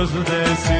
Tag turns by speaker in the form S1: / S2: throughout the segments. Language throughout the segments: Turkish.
S1: gözdesin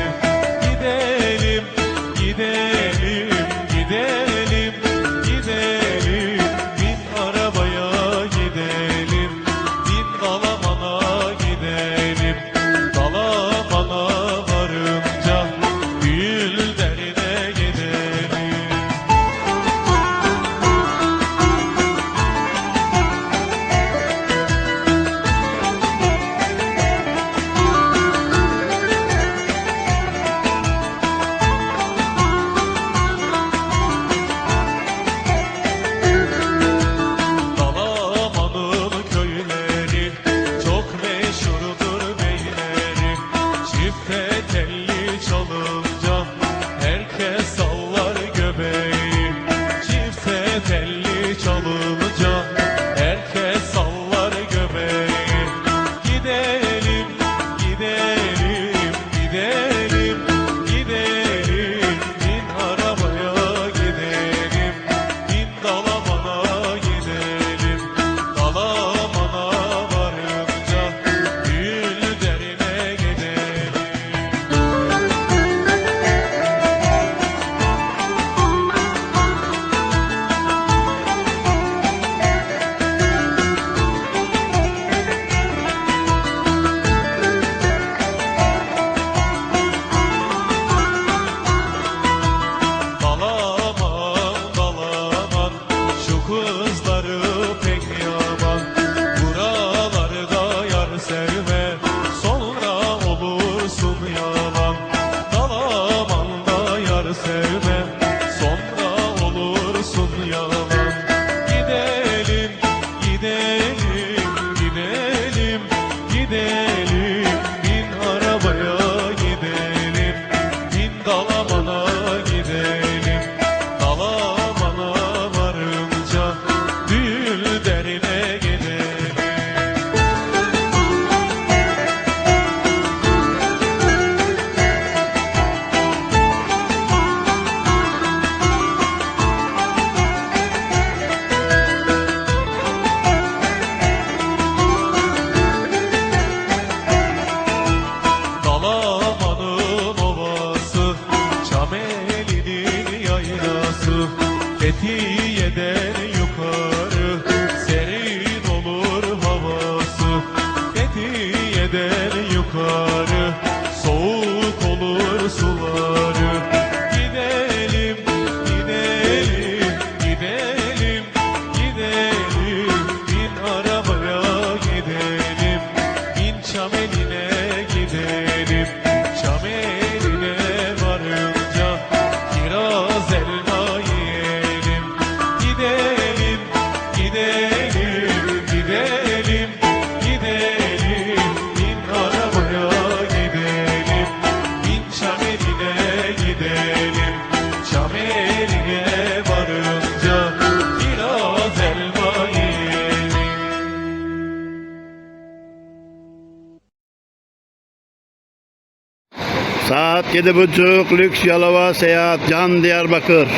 S2: Saat yedi buçuk lüks Yalova seyahat Can Diyarbakır.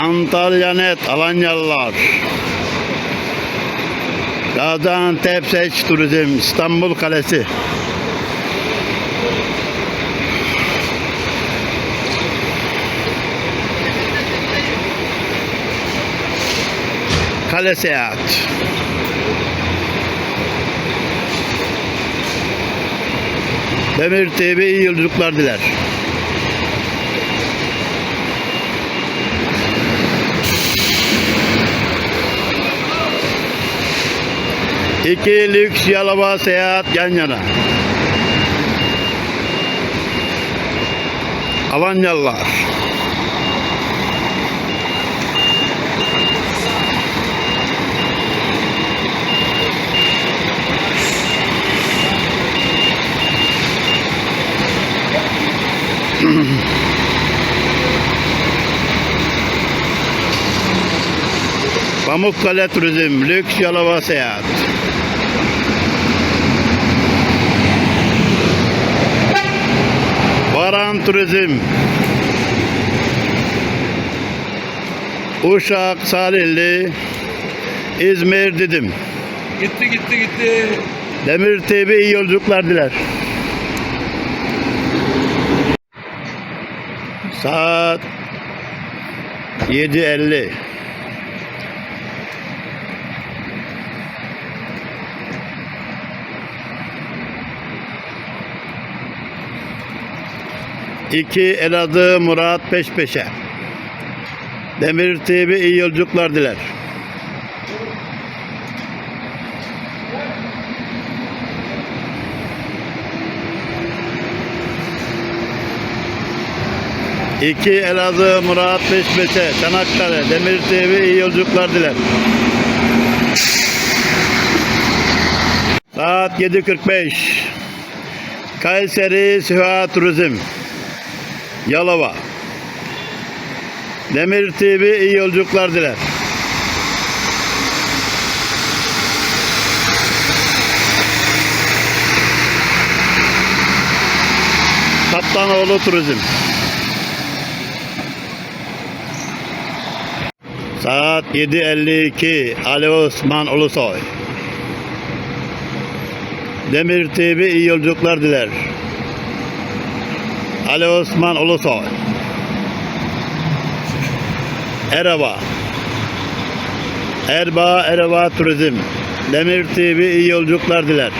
S2: Antalya net Alanyalılar. Gaziantep Seç Turizm İstanbul Kalesi. Kale Seyahat. Demir TV iyi yolculuklar diler. İki lüks yalaba seyahat yan yana. Avanyalılar. Pamukkale Turizm, Lüks Yalova Seyahat. Baran Turizm. Uşak, Salilli, İzmir Didim.
S3: Gitti gitti gitti.
S2: Demir TV iyi yolculuklar diler. Saat 7.50. İki Elazığ Murat peş peşe. Demir TV iyi yolculuklar diler. İki Elazığ Murat peş peşe. Çanakkale Demir TV iyi yolculuklar diler. Saat 7.45. Kayseri Süha Turizm. Yalova. Demir TV iyi yolculuklar diler. Kaplanoğlu Turizm. Saat 7.52 Ali Osman Ulusoy. Demir TV iyi yolculuklar diler. Ali Osman Ulusoy. Eraba. Erba Eraba Turizm. Demir TV iyi yolculuklar diler.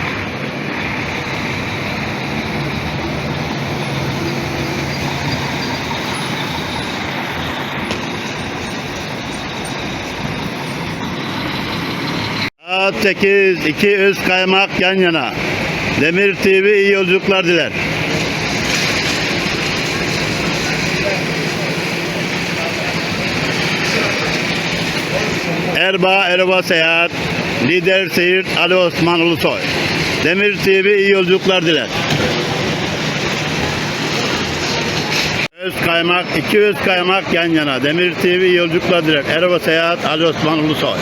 S2: Saat 8, 2 üst kaymak yan yana. Demir TV iyi yolculuklar diler. Erba Erba Seyahat, Lider Seyir Ali Osman Ulusoy. Demir TV iyi yolculuklar diler. Öz kaymak, iki öz kaymak yan yana. Demir TV iyi yolculuklar diler. Erba Seyahat Ali Osman Ulusoy.